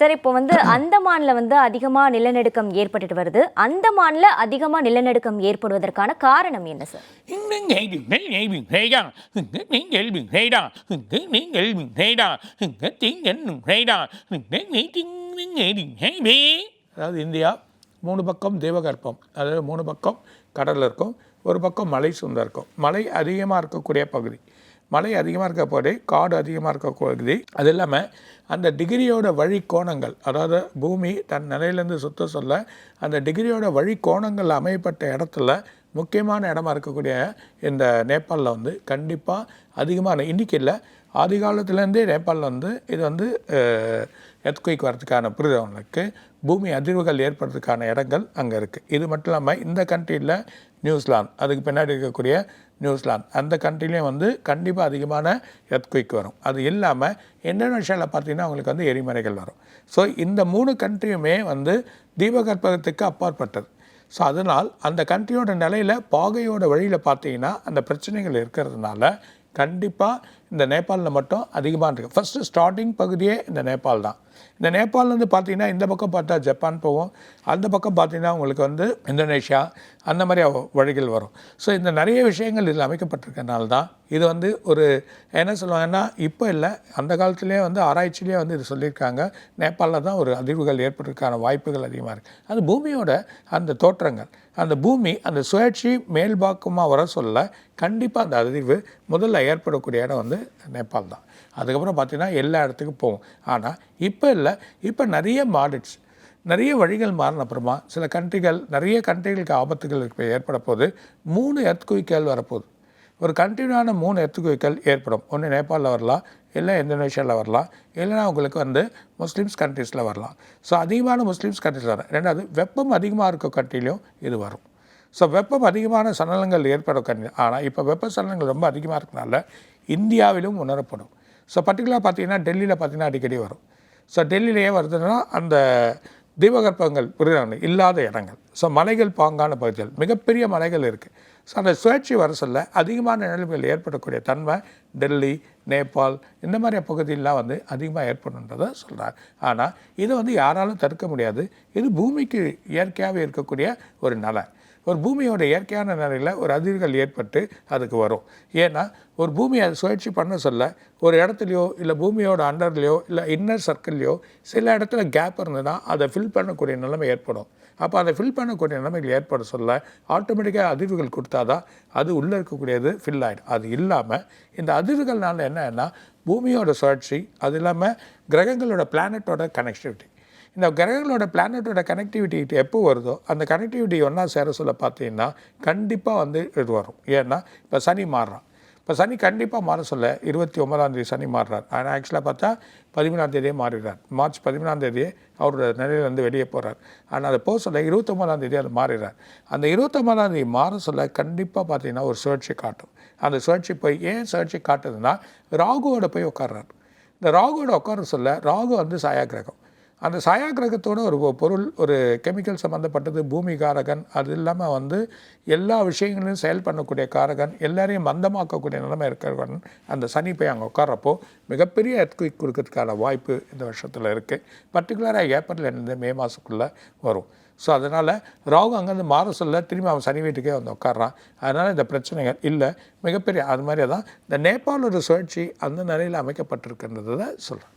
Sir இப்போ வந்து அந்தமான்ல வந்து அதிகமாக நிலநடுக்கம் ஏற்பட்டுட்டு வருது. அந்தமான்ல அதிகமாக நிலநடுக்கம் ஏற்படுவதற்கான காரணம் என்ன சார்? அதாவது இந்தியா மூணு பக்கம் தேவகற்பம் அதாவது மூணு பக்கம் கடல் இருக்கும் ஒரு பக்கம் மலை சுந்தர் இருக்கும். மலை அதிகமாக இருக்கக்கூடிய பகுதி. மழை அதிகமாக இருக்க போதே காடு அதிகமாக இருக்க போகுது. அது இல்லாமல் அந்த டிகிரியோட வழி கோணங்கள் அதாவது பூமி தன் நிலையிலேருந்து சுத்த சொல்ல அந்த டிகிரியோட வழி கோணங்கள் அமையப்பட்ட இடத்துல முக்கியமான இடமா இருக்கக்கூடிய இந்த நேபாளில் வந்து கண்டிப்பாக அதிகமான இன்றைக்கி இல்லை ஆதி காலத்துலேருந்தே நேபாளில் வந்து இது வந்து எத்குயிக் வரதுக்கான புரிதவங்களுக்கு பூமி அதிர்வுகள் ஏற்படுறதுக்கான இடங்கள் அங்கே இருக்குது இது மட்டும் இல்லாமல் இந்த கண்ட்ரியில் நியூசிலாந்து அதுக்கு பின்னாடி இருக்கக்கூடிய நியூசிலாந்து அந்த கண்ட்ரிலையும் வந்து கண்டிப்பாக அதிகமான எத்குயிக் வரும். அது இல்லாமல் இந்தோனேஷியாவில் பார்த்தீங்கன்னா அவங்களுக்கு வந்து எரிமலைகள் வரும். ஸோ இந்த மூணு கண்ட்ரியுமே வந்து தீபகற்பகத்துக்கு அப்பாற்பட்டது. ஸோ அதனால் அந்த கண்ட்ரியோட நிலையில் பாகையோட வழியில் பார்த்தீங்கன்னா அந்த பிரச்சனைகள் இருக்கிறதுனால கண்டிப்பாக இந்த நேபாளில் மட்டும் அதிகமாக இருக்குது ஃபஸ்ட்டு ஸ்டார்டிங் பகுதியே இந்த நேபாள் தான். இந்த நேபாள்லேருந்து பார்த்தீங்கன்னா இந்த பக்கம் பார்த்தா ஜப்பான் போகும். அந்த பக்கம் பார்த்தீங்கன்னா உங்களுக்கு வந்து இந்தோனேஷியா அந்த மாதிரி வழிகள் வரும். ஸோ இந்த நிறைய விஷயங்கள் இதில் அமைக்கப்பட்டிருக்கனால தான் இது வந்து ஒரு என்ன சொல்லுவாங்கன்னா இப்போ இல்லை அந்த காலத்துலேயே வந்து ஆராய்ச்சியிலே வந்து இது சொல்லியிருக்காங்க. நேபாளில் தான் ஒரு அதிர்வுகள் ஏற்படுறதுக்கான வாய்ப்புகள் அதிகமாக இருக்குது அது பூமியோட அந்த தோற்றங்கள். அந்த பூமி அந்த சுழற்சி மேல்பாக்கமாக வர சொல்ல கண்டிப்பாக அந்த அதிர்வு முதல்ல ஏற்படக்கூடிய இடம் வந்து நேபாள் தான். அதுக்கப்புறம் பார்த்திங்கன்னா எல்லா இடத்துக்கும் போகும் ஆனால் இப்போ இல்லை. இப்போ நிறைய மாடிட்ஸ் நிறைய வழிகள் மாறின அப்புறமா சில கண்ட்ரிகள் நிறைய கண்ட்ரிகளுக்கு ஆபத்துகள் இப்போ ஏற்பட போது மூணு எர்த்குவிக்கல் வரப்போகுது. ஒரு கண்டினியூவான மூணு எர்த்துக்குவிக்கல் ஏற்படும். ஒன்று நேபாளில் வரலாம் இல்லை இந்தோனேஷியாவில் வரலாம் இல்லைன்னா உங்களுக்கு வந்து முஸ்லீம்ஸ் கண்ட்ரீஸில் வரலாம். ஸோ அதிகமான முஸ்லீம்ஸ் கண்ட்ரீஸில் வரும் ரெண்டாவது வெப்பம் அதிகமாக இருக்க கண்ட்ரிலையும் இது வரும். ஸோ வெப்பம் அதிகமான சலனங்கள் ஏற்படும் கண்டி ஆனால் இப்போ வெப்ப சலனங்கள் ரொம்ப அதிகமாக இருக்கனால இந்தியாவிலும் உணரப்படும். ஸோ பர்டிகுலராக பார்த்தீங்கன்னா டெல்லியில் பார்த்தீங்கன்னா அடிக்கடி வரும். ஸோ டெல்லியிலேயே வருதுன்னா அந்த தீபகற்பங்கள் புரியுறாங்க இல்லாத இடங்கள். ஸோ மலைகள் பாங்கான பகுதிகள். மிகப்பெரிய மலைகள் இருக்குது ஸோ அந்த சுழற்சி வர சொல்ல அதிகமான நிலைமைகள் ஏற்படக்கூடிய தன்மை டெல்லி நேபாள் இந்த மாதிரி பகுதியெலாம் வந்து அதிகமாக ஏற்படுன்றதை சொல்கிறார் ஆனால் இதை வந்து யாராலும் தடுக்க முடியாது. இது பூமிக்கு இயற்கையாகவே இருக்கக்கூடிய ஒரு நலன் ஒரு பூமியோட இயற்கையான நிலையில் ஒரு அதிர்வுகள் ஏற்பட்டு அதுக்கு வரும். ஏன்னா ஒரு பூமி அதை சுழற்சி பண்ண சொல்ல ஒரு இடத்துலையோ இல்லை பூமியோட அண்டர்லையோ இல்லை இன்னர் சர்க்கிள்லையோ சில இடத்துல கேப் இருந்ததுன்னா அதை ஃபில் பண்ணக்கூடிய நிலைமை ஏற்படும். அப்போ அதை ஃபில் பண்ணக்கூடிய நிலைமைகள் ஏற்பட சொல்ல ஆட்டோமேட்டிக்காக அதிர்வுகள் கொடுத்தாதான் அது உள்ளே இருக்கக்கூடியது ஃபில் ஆகிடும் அது இல்லாமல் இந்த அதிர்வுகள்னால என்னன்னா பூமியோட சுழற்சி அது இல்லாமல் கிரகங்களோட பிளானட்டோட கனெக்டிவிட்டி இந்த கிரகங்களோட பிளானட்டோட கனெக்டிவிட்டி எப்போ வருதோ அந்த கனெக்டிவிட்டி ஒன்றா சேர சொல்ல பார்த்தீங்கன்னா கண்டிப்பாக வந்து இது வரும். ஏன்னா இப்போ சனி மாறுறான். இப்போ சனி கண்டிப்பாக மாற சொல்ல இருபத்தி ஒன்பதாம் தேதி சனி மாறுறார். ஆனால் ஆக்சுவலாக பார்த்தா பதிமூணாம் தேதியே மாறிடுறார். மார்ச் பதிமூணாம் தேதியே அவரோட நிலையிலேருந்து வெளியே போகிறார் ஆனால் அதை போக சொல்ல இருபத்தொம்பதாம் தேதி அது மாறிடுறார். அந்த இருபத்தொம்பதாம் தேதி மாற சொல்ல கண்டிப்பாக பார்த்தீங்கன்னா ஒரு சுழற்சி காட்டும். அந்த சுழற்சி போய் ஏன் சுழற்சி காட்டுதுன்னா ராகுவோட போய் உட்காடுறார் இந்த ராகுவோட உட்கார சொல்ல ராகு வந்து சாயா கிரகம் அந்த சாயா கிரகத்தோட ஒரு பொருள் ஒரு கெமிக்கல் சம்மந்தப்பட்டது பூமி காரகன் அது இல்லாமல் வந்து எல்லா விஷயங்களையும் செயல் பண்ணக்கூடிய காரகன் எல்லாரையும் மந்தமாக்கக்கூடிய நிலைமை இருக்கிறவன் அந்த சனி போய் அங்கே உட்கார்றப்போ மிகப்பெரிய எர்த்குவிக் கொடுக்கறதுக்கான வாய்ப்பு இந்த வருஷத்தில் இருக்குது பர்டிகுலராக ஏப்ரல்லேருந்து மே மாதத்துக்குள்ளே வரும். ஸோ அதனால் ராகு அங்கேருந்து மாற சொல்ல திரும்பி அவன் சனி வீட்டுக்கே வந்து உட்காடுறான் அதனால் இந்த பிரச்சனைகள் இல்லை. மிகப்பெரிய அது மாதிரி தான் இந்த நேபாளோட சுழற்சி அந்த நிலையில் அமைக்கப்பட்டிருக்கின்றதை சொல்கிறேன்